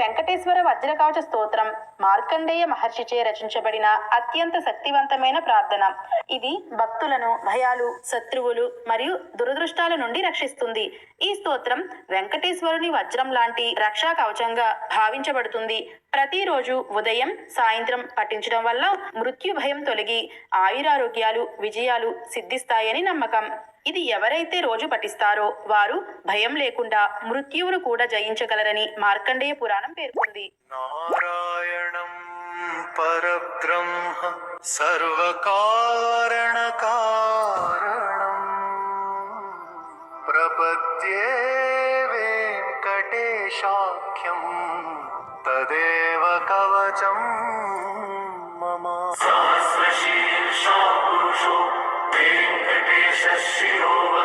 వెంకటేశ్వర వజ్రకవచ స్తోత్రం మార్కండేయ మహర్షిచే రచించబడిన అత్యంత శక్తివంతమైన ప్రార్థన ఇది భక్తులను భయాలు శత్రువులు మరియు దురదృష్టాల నుండి రక్షిస్తుంది ఈ స్తోత్రం వెంకటేశ్వరుని వజ్రం లాంటి రక్షా కవచంగా భావించబడుతుంది ప్రతిరోజు ఉదయం సాయంత్రం పఠించడం వల్ల మృత్యు భయం తొలగి ఆయురారోగ్యాలు విజయాలు సిద్ధిస్తాయని నమ్మకం ఇది ఎవరైతే రోజు పఠిస్తారో వారు భయం లేకుండా మృత్యువును కూడా జయించగలరని మార్కండేయ పురాణం పేర్కొంది నారాయణం పరబ్రహ్మ సర్వకారణ కారణం ప్రపద్యే వెంకటేశాఖ్యం తదేవ కవచం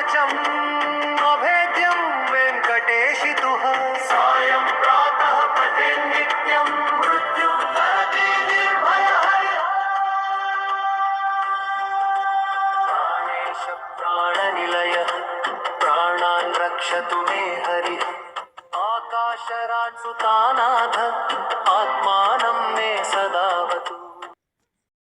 कवचं अभेद्यं वेङ्कटेशि तुः सायं प्रातः पठे नित्यं मृत्युं तदपि प्राणेश प्राणनिलयः प्राणान् रक्षतु